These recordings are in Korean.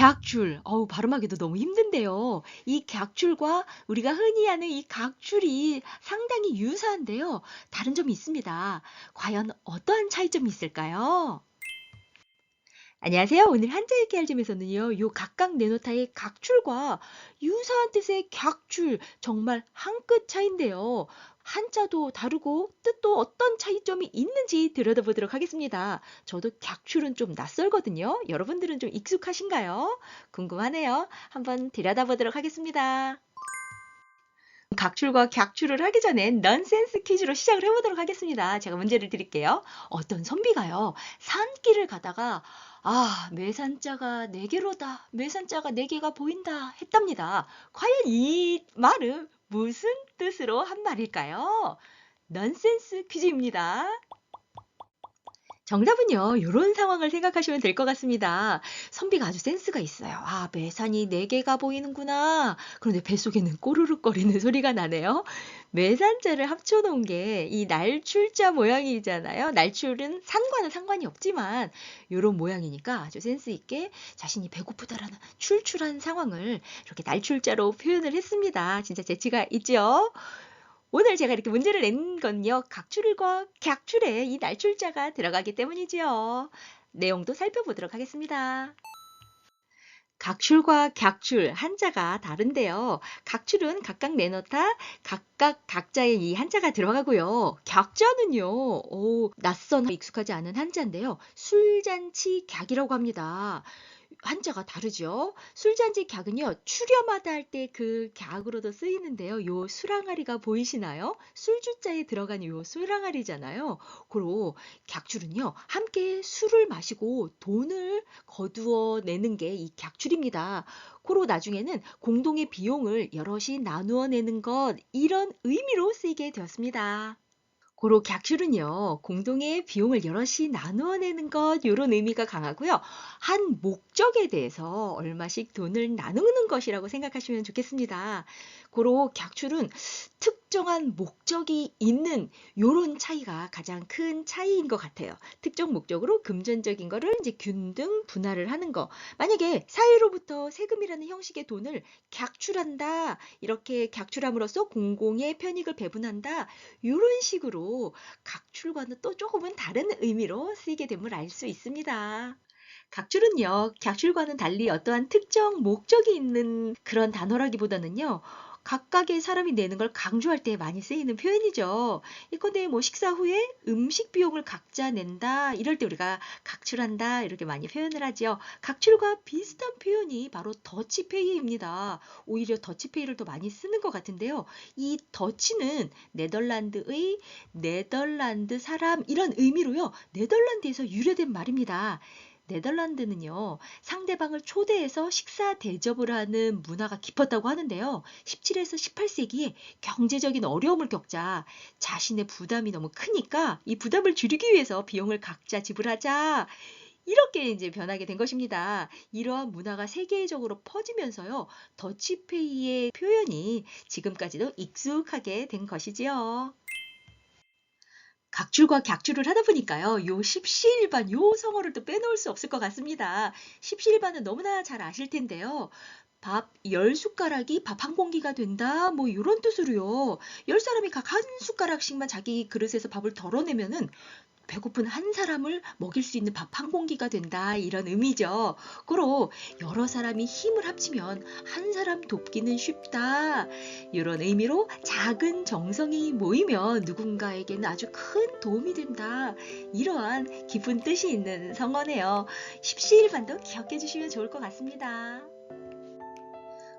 객줄. 어우, 발음하기도 너무 힘든데요. 이 객줄과 우리가 흔히 아는 이 각줄이 상당히 유사한데요. 다른 점이 있습니다. 과연 어떠한 차이점이 있을까요? 안녕하세요. 오늘 한자 읽기 알점에서는요, 요 각각 네노타의 각줄과 유사한 뜻의 객줄, 정말 한 끗 차인데요. 한자도 다르고 뜻도 어떤 차이점이 있는지 들여다보도록 하겠습니다. 저도 객줄은 좀 낯설거든요. 여러분들은 좀 익숙하신가요? 궁금하네요. 한번 들여다보도록 하겠습니다. 각출과 객출을 하기 전엔 넌센스 퀴즈로 시작을 해보도록 하겠습니다. 제가 문제를 드릴게요. 어떤 선비가요, 산길을 가다가, 아, 매산자가 네 개로다, 매산자가 네 개가 보인다 했답니다. 과연 이 말은 무슨 뜻으로 한 말일까요? 넌센스 퀴즈입니다. 정답은요, 이런 상황을 생각하시면 될 것 같습니다. 선비가 아주 센스가 있어요. 아, 매산이 네개가 보이는구나. 그런데 뱃속에는 꼬르륵거리는 소리가 나네요. 매산자를 합쳐놓은 게 이 날출자 모양이잖아요. 날출은 산과는 상관이 없지만 이런 모양이니까 아주 센스 있게 자신이 배고프다라는 출출한 상황을 이렇게 날출자로 표현을 했습니다. 진짜 재치가 있죠? 오늘 제가 이렇게 문제를 낸 건요, 각출과 객출에 이 날출자가 들어가기 때문이지요. 내용도 살펴보도록 하겠습니다. 각출과 객출 한자가 다른데요. 각출은 각각 내놓다 각각 각자의 이 한자가 들어가고요. 객자는요. 오, 낯선 익숙하지 않은 한자인데요. 술잔치 객이라고 합니다. 한자가 다르죠. 술잔치 객은요. 추렴하다 할 때 그 객으로도 쓰이는데요. 요 술항아리가 보이시나요? 술주자에 들어간 요 술항아리잖아요. 그리고 객출은요. 함께 술을 마시고 돈을 거두어 내는 게 이 객출입니다. 고로 나중에는 공동의 비용을 여럿이 나누어 내는 것 이런 의미로 쓰이게 되었습니다. 고로 객출은요, 공동의 비용을 여럿이 나누어 내는 것, 요런 의미가 강하고요. 한 목적에 대해서 얼마씩 돈을 나누는 것이라고 생각하시면 좋겠습니다. 고로 객출은 특정한 목적이 있는 요런 차이가 가장 큰 차이인 것 같아요. 특정 목적으로 금전적인 거를 이제 균등 분할을 하는 거. 만약에 사회로부터 세금이라는 형식의 돈을 객출한다. 이렇게 객출함으로써 공공의 편익을 배분한다. 요런 식으로 각출과는 또 조금은 다른 의미로 쓰이게 됨을 알 수 있습니다. 각출은요, 객출과는 달리 어떠한 특정 목적이 있는 그런 단어라기보다는요, 각각의 사람이 내는 걸 강조할 때 많이 쓰이는 표현이죠. 이건데 뭐 식사 후에 음식 비용을 각자 낸다 이럴 때 우리가 각출한다 이렇게 많이 표현을 하지요. 각출과 비슷한 표현이 바로 더치페이입니다. 오히려 더치페이를 더 많이 쓰는 것 같은데요. 이 더치는 네덜란드의 네덜란드 사람 이런 의미로요. 네덜란드에서 유래된 말입니다. 네덜란드는요, 상대방을 초대해서 식사 대접을 하는 문화가 깊었다고 하는데요. 17에서 18세기에 경제적인 어려움을 겪자 자신의 부담이 너무 크니까 이 부담을 줄이기 위해서 비용을 각자 지불하자. 이렇게 이제 변하게 된 것입니다. 이러한 문화가 세계적으로 퍼지면서요, 더치페이의 표현이 지금까지도 익숙하게 된 것이지요. 각출과 객출을 하다 보니까요. 요 십시일반 요 성어를 또 빼놓을 수 없을 것 같습니다. 십시일반은 너무나 잘 아실 텐데요. 밥 열 숟가락이 밥 한 공기가 된다. 뭐 요런 뜻으로요. 열 사람이 각 한 숟가락씩만 자기 그릇에서 밥을 덜어내면은 배고픈 한 사람을 먹일 수 있는 밥 한 공기가 된다. 이런 의미죠. 고로 여러 사람이 힘을 합치면 한 사람 돕기는 쉽다. 이런 의미로 작은 정성이 모이면 누군가에게는 아주 큰 도움이 된다. 이러한 깊은 뜻이 있는 성어네요. 십시일반도 기억해 주시면 좋을 것 같습니다.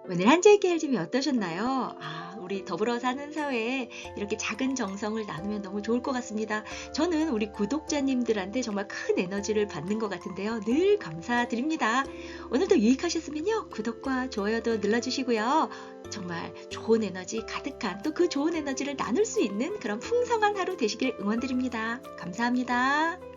오늘 한자읽기 알림이 어떠셨나요? 아, 우리 더불어 사는 사회에 이렇게 작은 정성을 나누면 너무 좋을 것 같습니다. 저는 우리 구독자님들한테 정말 큰 에너지를 받는 것 같은데요. 늘 감사드립니다. 오늘도 유익하셨으면요. 구독과 좋아요도 눌러주시고요. 정말 좋은 에너지 가득한 또 그 좋은 에너지를 나눌 수 있는 그런 풍성한 하루 되시길 응원드립니다. 감사합니다.